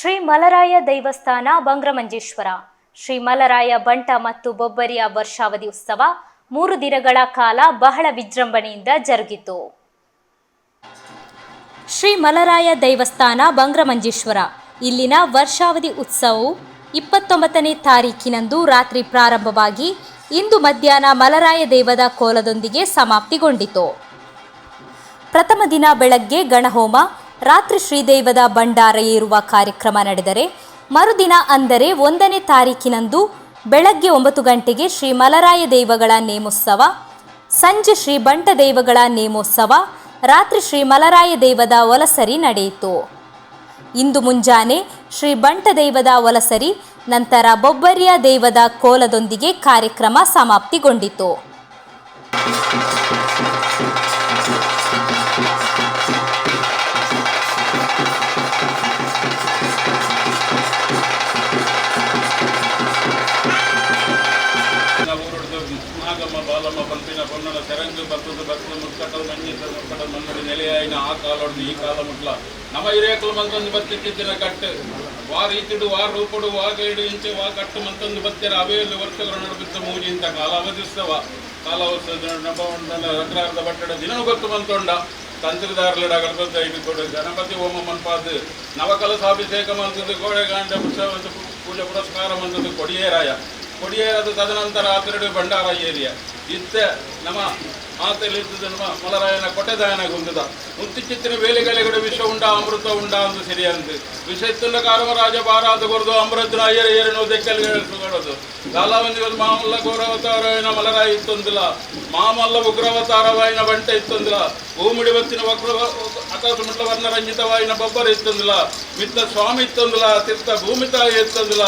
ಶ್ರೀ ಮಲರಾಯ ದೈವಸ್ಥಾನ ಬಂಗ್ರಮಂಜೇಶ್ವರ. ಶ್ರೀ ಮಲರಾಯ ಬಂಟ ಮತ್ತು ಬೊಬ್ಬರಿಯ ವರ್ಷಾವಧಿ ಉತ್ಸವ ಮೂರು ದಿನಗಳ ಕಾಲ ಬಹಳ ವಿಜೃಂಭಣೆಯಿಂದ ಜರುಗಿತು. ಶ್ರೀ ಮಲರಾಯ ದೈವಸ್ಥಾನ ಬಂಗ್ರಮಂಜೇಶ್ವರ. ಇಲ್ಲಿನ ವರ್ಷಾವಧಿ ಉತ್ಸವವು ಇಪ್ಪತ್ತೊಂಬತ್ತನೇ ತಾರೀಕಿನಂದು ರಾತ್ರಿ ಪ್ರಾರಂಭವಾಗಿ ಇಂದು ಮಧ್ಯಾಹ್ನ ಮಲರಾಯ ದೇವದ ಕೋಲದೊಂದಿಗೆ ಸಮಾಪ್ತಿಗೊಂಡಿತು. ಪ್ರಥಮ ದಿನ ಬೆಳಗ್ಗೆ ಗಣಹೋಮ ರಾತ್ರಿ ಶ್ರೀದೈವದ ಭಂಡಾರ ಏರುವ ಕಾರ್ಯಕ್ರಮ ನಡೆದರೆ ಮರುದಿನ ಅಂದರೆ ಒಂದನೇ ತಾರೀಕಿನಂದು ಬೆಳಗ್ಗೆ ಒಂಬತ್ತು ಗಂಟೆಗೆ ಶ್ರೀ ಮಲರಾಯ ದೇವಗಳ ನೇಮೋತ್ಸವ, ಸಂಜೆ ಶ್ರೀ ಬಂಟ ದೇವಗಳ ನೇಮೋತ್ಸವ, ರಾತ್ರಿ ಶ್ರೀ ಮಲರಾಯ ದೇವದ ಒಲಸರಿ ನಡೆಯಿತು. ಇಂದು ಮುಂಜಾನೆ ಶ್ರೀ ಬಂಟ ದೇವದ ಒಲಸರಿ, ನಂತರ ಬೊಬ್ಬರಿಯ ದೇವದ ಕೋಲದೊಂದಿಗೆ ಕಾರ್ಯಕ್ರಮ ಸಮಾಪ್ತಿಗೊಂಡಿತು. ಊರುಡ್ದು ನಾಗಮ್ಮ ಬಾಲಮ್ಮ ಪಂಪಿನ ಪೊನ್ನನ ಸೆರಂಗು ಬರ್ತದ ಬರ್ತದ ಮುಕ್ಕಟಲ್ ಮಣ್ಣಿತ ಮುಕ್ಕಟಲ್ ಮನ್ನಡಿ ನೆಲೆಯಾಯಿನ ಆ ಕಾಲೊಡ್ದು ಈ ಕಾಲ ಮುಟ್ಲ ನಮ ಹಿರೇಕಲು ಮಂತೊಂದು ಬತ್ತಿಕ್ಕಿದ್ದಿನ ಕಟ್ಟು ವಾರ ಈತಿಡು ವಾರ ರೂಪಡು ವಾಗೇಡು ಇಂಚೆ ವಾ ಕಟ್ಟು ಮಂತೊಂದು ಬತ್ತಿರ ಅವೆಯಲ್ಲಿ ವರ್ಷಗಳ ನಡುಬಿದ್ದ ಮೂಜಿ ಇಂತ ಕಾಲ ಅವಧಿಸ್ತವ ಕಾಲಾವಸ್ಥದ ರಕ್ರಾರ್ಧ ಬಟ್ಟಡ ದಿನನು ಗೊತ್ತು ಮಂತೊಂಡ ತಂತ್ರದಾರಲಡ ಗಣಪತಿ ಐದು ಕೊಡು ಗಣಪತಿ ಹೋಮ ಮನ್ಪಾದು ನವಕಲಸಾಭಿಷೇಕ ಮಂತದ್ದು ಗೋಡೆಗಾಂಡ ಉತ್ಸವ ಪೂಜೆ ಪುರಸ್ಕಾರ ಮಂತದ್ದು ಕೊಡಿಯೇರಾಯ ಕೊಡಿಯೇರದ ತದನಂತರ ಆತರಡು ಭಂಡಾರ ಏರಿಯ. ಇತ್ತ ನಮ್ಮ ಮಾತಲ್ಲಿದ್ದದ್ದು ನಮ್ಮ ಮಲರಾಯನ ಕೊಟ್ಟೆದಾಯನ ಗುಂದದ ಮುತ್ತಿಚ್ಚಿತ್ತಿನ ವೇಲೆಗಲೆಗಡೆ ವಿಷ ಉಂಡ, ಅಮೃತ ಉಂಡ ಅಂತ ಸರಿಯಂತು ವಿಷ ಇತ್ತುಂಡ ಕಾರಮರಾಜ ಬಾರಾದ ಕೊರದು, ಅಮೃತನ ಅಯ್ಯರ ಏರನು ದೆಕ್ಕಲ್ಲಿ ಸುಗಡದು ಕಾಲಾವಂದಿ ಮಾಮಲ್ಲ ಗೌರವತಾರಾಯಣ ಮಲರಾಯ ಇತ್ತೊಂದಿಲ್ಲ. ಮಾಮಲ್ಲ ಉಗ್ರವತಾರವಾಯಿನ ಬಂಟೆ ಇತ್ತೊಂದಿಲ್ಲ. ಭೂಮಿಡಿ ಬತ್ತಿನ ವಕ್ರ ಆಕಾಶ ಮುಟ್ಲ ವರ್ಣ ರಂಜಿತವಾಯಿನ ಬೊಬ್ಬರ ಇತ್ತೊಂದಿಲ್ಲ ಮಿತ್ತ ಸ್ವಾಮಿ ಇತ್ತೊಂದಿಲ್ಲ ತೀರ್ಥ ಭೂಮಿ ತಾಯಿ ಇತ್ತೊಂದಿಲ್ಲ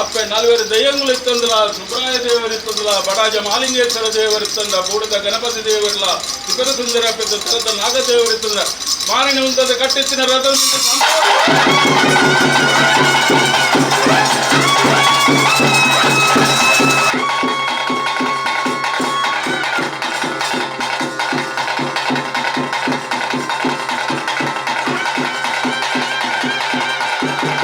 ಅಪ್ಪೆ ನಲ್ವೇರು ದಯ್ಯಂಗಳು ಇತ್ತೊಂದಿಲ್ಲ ಸುಬ್ರಾಯ ದೇವರು ಇತ್ತೊಂದಿಲ್ಲ ಬಡಾಜ ಮಾಲಿಂಗೇಶ್ವರ ದೇವರು ಇತ್ತಂದ ಬೂಡದ ಗಣಪತಿ ದೇವರಿಲ್ಲ ಸುಖದ ಸುಂದರ ಪೆದ್ದ ತರದ ನಾಗದೇವರು ಇತ್ತಂದ ಮಾರಿನ ಉಂಟದ ಕಟ್ಟಿತ್ತಿನ ರಥ